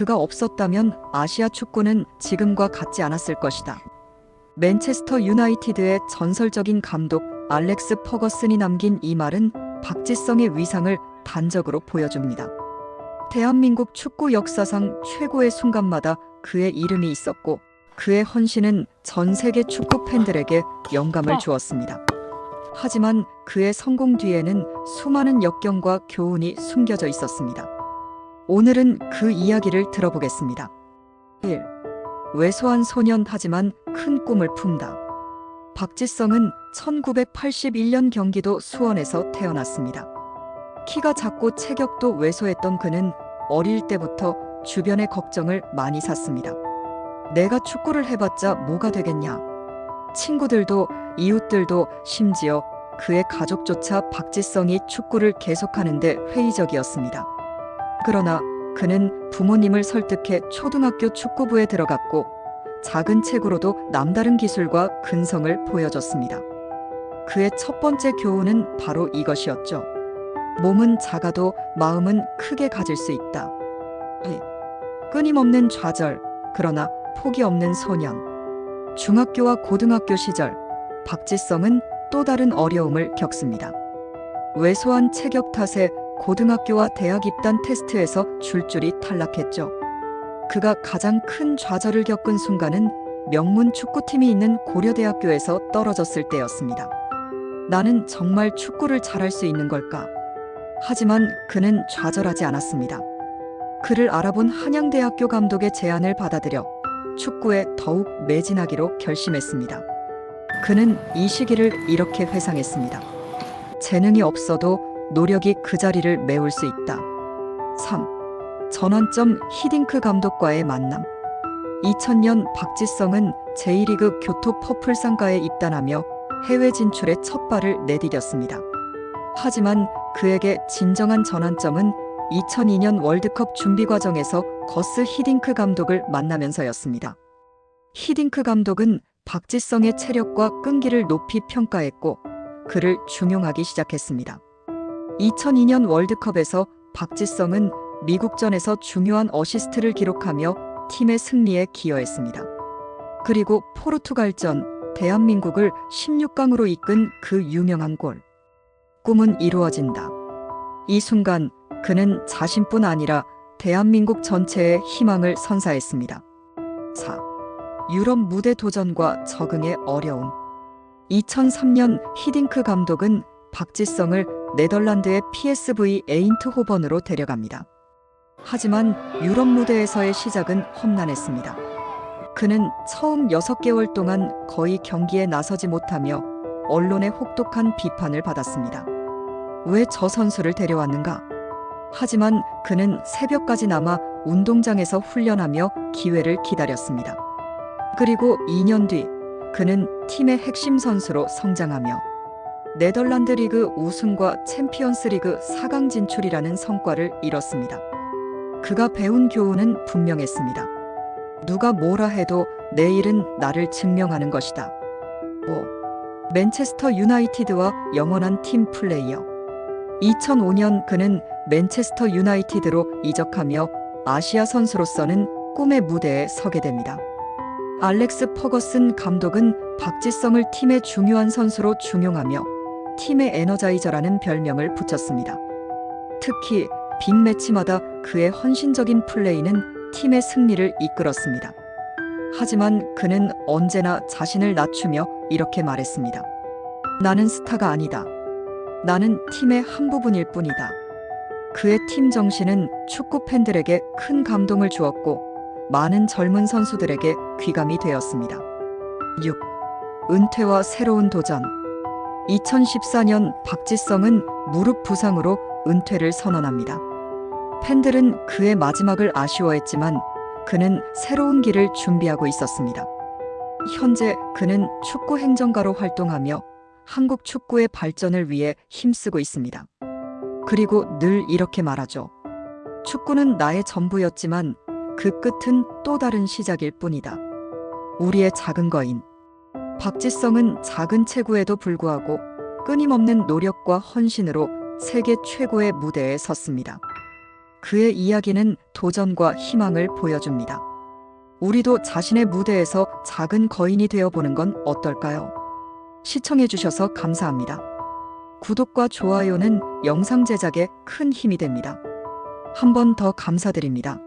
그가 없었다면 아시아 축구는 지금과 같지 않았을 것이다. 맨체스터 유나이티드의 전설적인 감독 알렉스 퍼거슨이 남긴 이 말은 박지성의 위상을 단적으로 보여줍니다. 대한민국 축구 역사상 최고의 순간마다 그의 이름이 있었고 그의 헌신은 전 세계 축구 팬들에게 영감을 주었습니다. 하지만 그의 성공 뒤에는 수많은 역경과 교훈이 숨겨져 있었습니다. 오늘은 그 이야기를 들어보겠습니다. 1. 왜소한 소년 하지만 큰 꿈을 품다. 박지성은 1981년 경기도 수원에서 태어났습니다. 키가 작고 체격도 왜소했던 그는 어릴 때부터 주변의 걱정을 많이 샀습니다. 내가 축구를 해봤자 뭐가 되겠냐. 친구들도 이웃들도 심지어 그의 가족조차 박지성이 축구를 계속하는데 회의적이었습니다. 그러나 그는 부모님을 설득해 초등학교 축구부에 들어갔고 작은 책으로도 남다른 기술과 근성을 보여줬습니다. 그의 첫 번째 교훈은 바로 이것이었죠. 몸은 작아도 마음은 크게 가질 수 있다. 이, 끊임없는 좌절, 그러나 포기 없는 소년. 중학교와 고등학교 시절, 박지성은 또 다른 어려움을 겪습니다. 왜소한 체격 탓에 고등학교와 대학 입단 테스트에서 줄줄이 탈락했죠. 그가 가장 큰 좌절을 겪은 순간은 명문 축구팀이 있는 고려대학교에서 떨어졌을 때였습니다. 나는 정말 축구를 잘할 수 있는 걸까? 하지만 그는 좌절하지 않았습니다. 그를 알아본 한양대학교 감독의 제안을 받아들여 축구에 더욱 매진하기로 결심했습니다. 그는 이 시기를 이렇게 회상했습니다. 재능이 없어도 노력이 그 자리를 메울 수 있다. 3. 전환점 히딩크 감독과의 만남. 2000년 박지성은 제1리그 교토 퍼플상가에 입단하며 해외 진출의 첫 발을 내디뎠습니다. 하지만 그에게 진정한 전환점은 2002년 월드컵 준비 과정에서 거스 히딩크 감독을 만나면서였습니다. 히딩크 감독은 박지성의 체력과 끈기를 높이 평가했고 그를 중용하기 시작했습니다. 2002년 월드컵에서 박지성은 미국전에서 중요한 어시스트를 기록하며 팀의 승리에 기여했습니다. 그리고 포르투갈전 대한민국을 16강으로 이끈 그 유명한 골. 꿈은 이루어진다. 이 순간 그는 자신뿐 아니라 대한민국 전체의 희망을 선사했습니다. 4. 유럽 무대 도전과 적응의 어려움. 2003년 히딩크 감독은 박지성을 네덜란드의 PSV 에인트호번으로 데려갑니다. 하지만 유럽 무대에서의 시작은 험난했습니다. 그는 처음 6개월 동안 거의 경기에 나서지 못하며 언론의 혹독한 비판을 받았습니다. 왜 저 선수를 데려왔는가? 하지만 그는 새벽까지 남아 운동장에서 훈련하며 기회를 기다렸습니다. 그리고 2년 뒤 그는 팀의 핵심 선수로 성장하며 네덜란드 리그 우승과 챔피언스 리그 4강 진출이라는 성과를 이뤘습니다. 그가 배운 교훈은 분명했습니다. 누가 뭐라 해도 내일은 나를 증명하는 것이다. 5. 맨체스터 유나이티드와 영원한 팀 플레이어. 2005년 그는 맨체스터 유나이티드로 이적하며 아시아 선수로서는 꿈의 무대에 서게 됩니다. 알렉스 퍼거슨 감독은 박지성을 팀의 중요한 선수로 중용하며 팀의 에너자이저라는 별명을 붙였습니다. 특히 빅매치마다 그의 헌신적인 플레이는 팀의 승리를 이끌었습니다. 하지만 그는 언제나 자신을 낮추며 이렇게 말했습니다. 나는 스타가 아니다. 나는 팀의 한 부분일 뿐이다. 그의 팀 정신은 축구 팬들에게 큰 감동을 주었고 많은 젊은 선수들에게 귀감이 되었습니다. 6. 은퇴와 새로운 도전. 2014년 박지성은 무릎 부상으로 은퇴를 선언합니다. 팬들은 그의 마지막을 아쉬워했지만 그는 새로운 길을 준비하고 있었습니다. 현재 그는 축구 행정가로 활동하며 한국 축구의 발전을 위해 힘쓰고 있습니다. 그리고 늘 이렇게 말하죠. 축구는 나의 전부였지만 그 끝은 또 다른 시작일 뿐이다. 우리의 작은 거인. 박지성은 작은 체구에도 불구하고 끊임없는 노력과 헌신으로 세계 최고의 무대에 섰습니다. 그의 이야기는 도전과 희망을 보여줍니다. 우리도 자신의 무대에서 작은 거인이 되어 보는 건 어떨까요? 시청해주셔서 감사합니다. 구독과 좋아요는 영상 제작에 큰 힘이 됩니다. 한 번 더 감사드립니다.